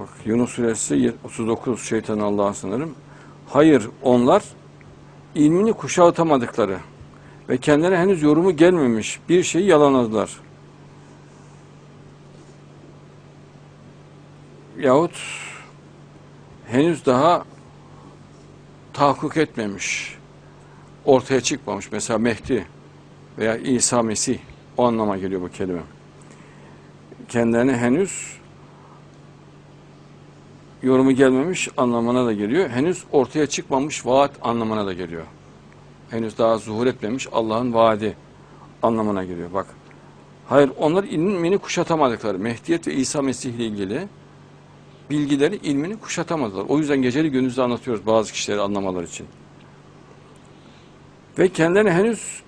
Bak Yunus suresi 39 şeytan Allah'a sınırım. Hayır onlar ilmini kuşatamadıkları ve kendilerine henüz yorumu gelmemiş bir şeyi yalanladılar. Yahut henüz daha tahakkuk etmemiş, ortaya çıkmamış. Mesela Mehdi veya İsa Mesih o anlama geliyor bu kelime. Kendilerine henüz yorumu gelmemiş anlamına da geliyor. Henüz ortaya çıkmamış vaat anlamına da geliyor. Henüz daha zuhur etmemiş Allah'ın vaadi anlamına geliyor. Bak. Hayır onlar ilmini kuşatamadıkları Mehdiyet ve İsa Mesih ile ilgili bilgileri ilmini kuşatamadılar. O yüzden geceli gündüzde anlatıyoruz bazı kişileri anlamaları için. Ve kendilerine henüz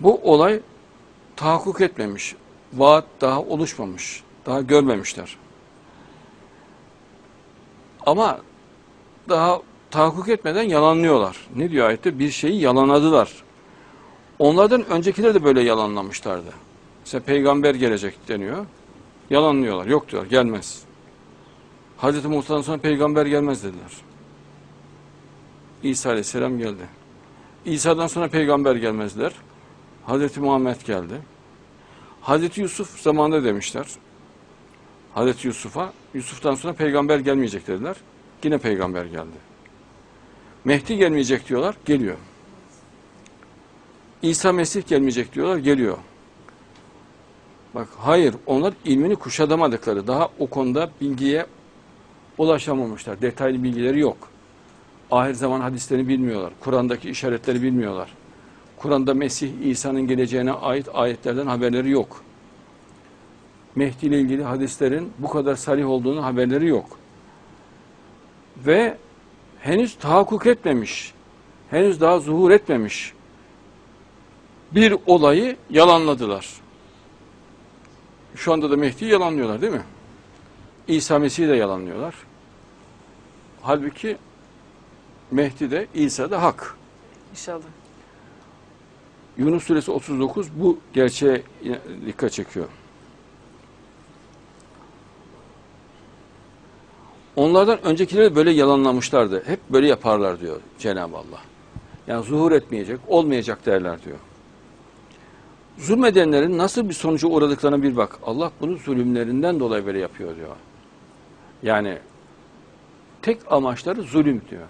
bu olay tahakkuk etmemiş. Vaat daha oluşmamış. Daha görmemişler. Ama daha tahakkuk etmeden yalanlıyorlar. Ne diyor ayette? Bir şeyi yalanladılar. Onlardan öncekiler de böyle yalanlamışlardı. Mesela peygamber gelecek deniyor. Yalanlıyorlar. Yok diyor, gelmez. Hazreti Musa'dan sonra peygamber gelmez dediler. İsa aleyhisselam geldi. İsa'dan sonra peygamber gelmezler. Hazreti Muhammed geldi. Hazreti Yusuf zamanında demişler. Hazreti Yusuf'a, Yusuf'tan sonra peygamber gelmeyecek dediler. Yine peygamber geldi. Mehdi gelmeyecek diyorlar, geliyor. İsa Mesih gelmeyecek diyorlar, geliyor. Bak hayır, onlar ilmini kuşatamadıkları, daha o konuda bilgiye ulaşamamışlar. Detaylı bilgileri yok. Ahir zaman hadislerini bilmiyorlar. Kur'an'daki işaretleri bilmiyorlar. Kur'an'da Mesih İsa'nın geleceğine ait ayetlerden haberleri yok. Mehdi ile ilgili hadislerin bu kadar salih olduğunu haberleri yok. Ve henüz tahakkuk etmemiş, henüz daha zuhur etmemiş bir olayı yalanladılar. Şu anda da Mehdi'yi yalanlıyorlar değil mi? İsa Mesih'i de yalanlıyorlar. Halbuki Mehdi de İsa da hak. İnşallah. Yunus suresi 39 bu gerçeğe dikkat çekiyor. Onlardan öncekileri böyle yalanlamışlardı. Hep böyle yaparlar diyor Cenab-ı Allah. Yani zuhur etmeyecek, olmayacak derler diyor. Zulmedenlerin nasıl bir sonuca uğradıklarına bir bak. Allah bunu zulümlerinden dolayı böyle yapıyor diyor. Yani tek amaçları zulüm diyor.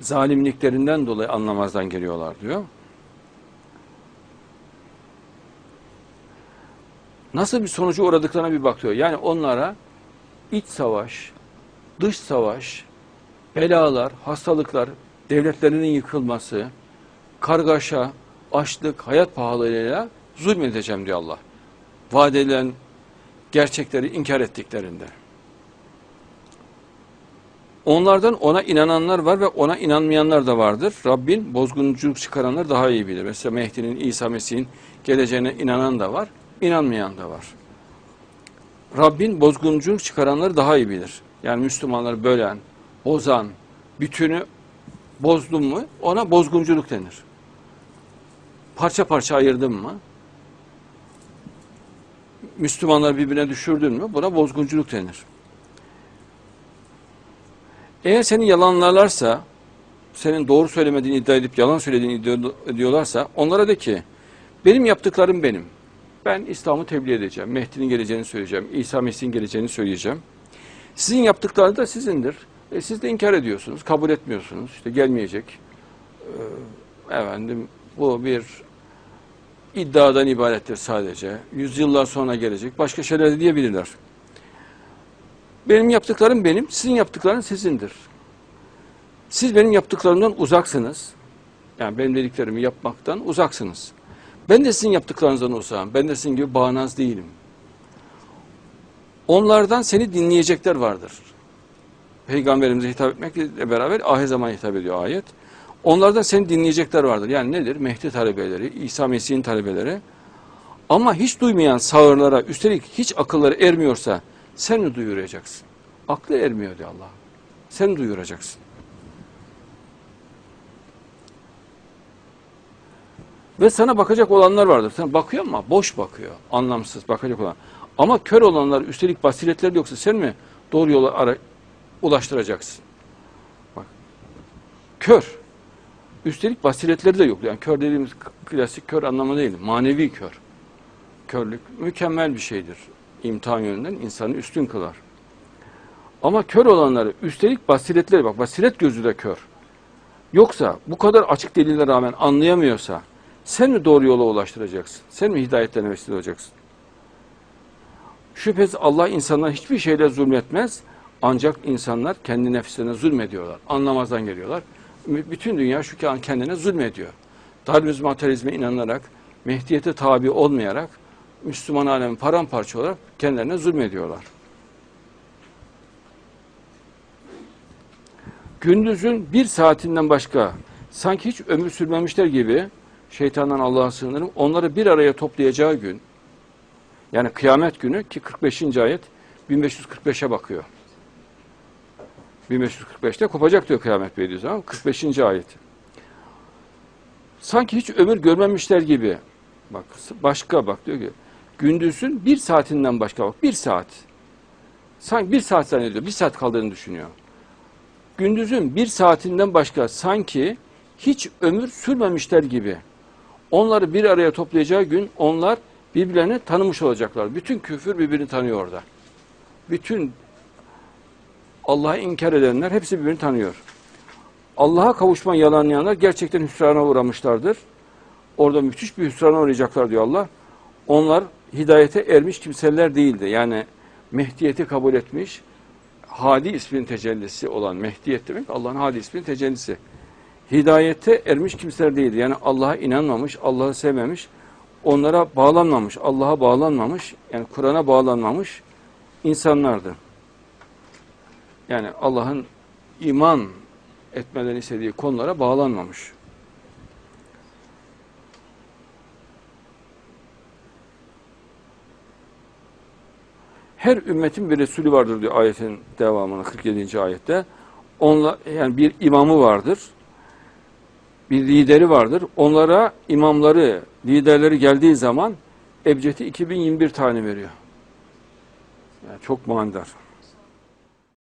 Zalimliklerinden dolayı anlamazdan geliyorlar diyor. Nasıl bir sonuca uğradıklarına bir bakıyor. Yani onlara iç savaş, dış savaş, belalar, hastalıklar, devletlerinin yıkılması, kargaşa, açlık, hayat pahalılığıyla zulmedeceğim diyor Allah. Vaat edilen gerçekleri inkar ettiklerinde. Onlardan ona inananlar var ve ona inanmayanlar da vardır. Rabbin bozgunculuk çıkaranlar daha iyi bilir. Mesela Mehdi'nin, İsa Mesih'in geleceğine inanan da var, inanmayan da var. Rabbin bozgunculuk çıkaranları daha iyi bilir. Yani Müslümanları bölen, bozan, bütünü bozdun mu ona bozgunculuk denir. Parça parça ayırdın mı Müslümanları birbirine düşürdün mü buna bozgunculuk denir. Eğer seni yalanlarlarsa, senin doğru söylemediğini iddia edip yalan söylediğini iddia ediyorlarsa onlara de ki benim yaptıklarım benim. Ben İslam'ı tebliğ edeceğim. Mehdi'nin geleceğini söyleyeceğim. İsa Mesih'in geleceğini söyleyeceğim. Sizin yaptıklarınız da sizindir. E, siz de inkar ediyorsunuz, kabul etmiyorsunuz. İşte gelmeyecek. Ee, efendim bu bir iddiadan ibarettir sadece. Yüzyıllar sonra gelecek. Başka şeyler de diyebilirler. Benim yaptıklarım benim, sizin yaptıklarınız sizindir. Siz benim yaptıklarımdan uzaksınız. Yani benim dediklerimi yapmaktan uzaksınız. Ben de sizin yaptıklarınızdan uzağım. Ben de sizin gibi bağnaz değilim. Onlardan seni dinleyecekler vardır. Peygamberimize hitap etmekle beraber ahir zaman hitap ediyor ayet. Onlardan seni dinleyecekler vardır. Yani nedir? Mehdi talebeleri, İsa Mesih'in talebeleri. Ama hiç duymayan sağırlara, üstelik hiç akılları ermiyorsa sen duyuracaksın? Aklı ermiyor diyor Allah. Sen duyuracaksın. Ve sana bakacak olanlar vardır. Sen bakıyor ama boş bakıyor. Anlamsız bakacak olan. Ama kör olanlar üstelik basiretleri yoksa sen mi doğru yola ara, ulaştıracaksın? Bak. Kör. Üstelik basiretleri de yok. Yani kör dediğimiz klasik kör anlamı değil. Manevi kör. Körlük mükemmel bir şeydir. İmtihan yönünden insanı üstün kılar. Ama kör olanları üstelik basiretleri bak basiret gözü de kör. Yoksa bu kadar açık delillere rağmen anlayamıyorsa sen mi doğru yola ulaştıracaksın? Sen mi hidayetlerine vesile olacaksın? Şüphesiz Allah insanlara hiçbir şeyle zulmetmez. Ancak insanlar kendi nefislerine zulmediyorlar. Anlamazdan geliyorlar. Bütün dünya şu an kendine zulmediyor. Darwinizm materyalizme inanarak, Mehdiyete tabi olmayarak, Müslüman alemi paramparça olarak kendilerine zulmediyorlar. Gündüzün bir saatinden başka sanki hiç ömür sürmemişler gibi şeytandan Allah'a sığınırım. Onları bir araya toplayacağı gün yani kıyamet günü ki 45. ayet 1545'e bakıyor. 1545'te kopacak diyor kıyamet Beylikdüzü 45. ayet. Sanki hiç ömür görmemişler gibi. Bak başka bak diyor ki gündüzün bir saatinden başka bak bir saat. Sanki bir saat zannediyor. Bir saat kaldığını düşünüyor. Gündüzün bir saatinden başka sanki hiç ömür sürmemişler gibi. Onları bir araya toplayacağı gün onlar birbirlerini tanımış olacaklar. Bütün küfür birbirini tanıyor orada. Bütün Allah'ı inkar edenler hepsi birbirini tanıyor. Allah'a kavuşma yalanlayanlar gerçekten hüsrana uğramışlardır. Orada müthiş bir hüsrana uğrayacaklar diyor Allah. Onlar hidayete ermiş kimseler değildi. Yani Mehdiyeti kabul etmiş, Hadi ismin tecellisi olan Mehdiyet demek Allah'ın Hadi ismin tecellisi. Hidayete ermiş kimseler değildi. Yani Allah'a inanmamış, Allah'ı sevmemiş, onlara bağlanmamış, Allah'a bağlanmamış, yani Kur'an'a bağlanmamış insanlardı. Yani Allah'ın iman etmelerini istediği konulara bağlanmamış. Her ümmetin bir Resulü vardır diyor ayetin devamına 47. ayette. Onla, yani bir imamı vardır. Bir lideri vardır. Onlara imamları, liderleri geldiği zaman Ebced'i 2021 tane veriyor. Yani çok manidar.